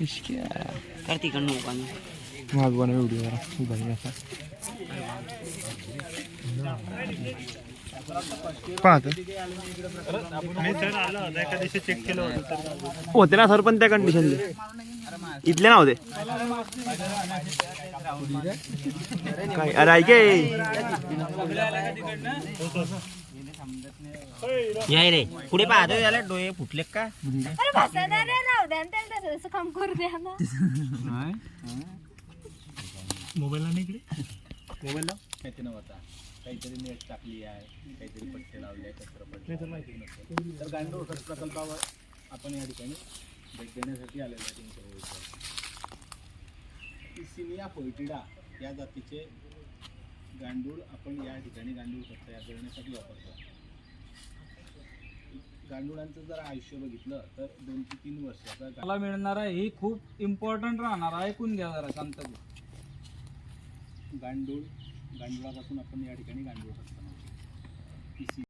तिकडनं उभा मागवाना व्हिडिओ जरा उभा आहे असा पाहतो होते ना सर पण त्या कंडिशन इथले नव्हते काय अरे ऐके याय रे पुढे पाहतो याला डोळे फुटले का? अरे बसा रे राहू द्या आणि त्याला तसं- तसं काम करू द्या ना. माहिती नव्हता काहीतरी नेट टाकली आहे काहीतरी पट्टे लावले आहे कचरा पडले तर गांडूळ खत प्रकल्पावर. आपण या ठिकाणी भेट देण्यासाठी आलेलो आहे तुमच्या भविष्यात सिनिया फोयटिडा या जातीचे गांडूळ आपण या ठिकाणी गांडूळ खत तयार करण्यासाठी वापरतो. गांडुळांचं जर आयुष्य बघितलं तर दोन ते तीन वर्षाचा गा- मला मिळणार आहे ही खूप इम्पॉर्टंट राहणार ऐकून घ्या जरा शांत गांडूळ गांडुळापासून आपण या ठिकाणी गांडूळ खत बनवतो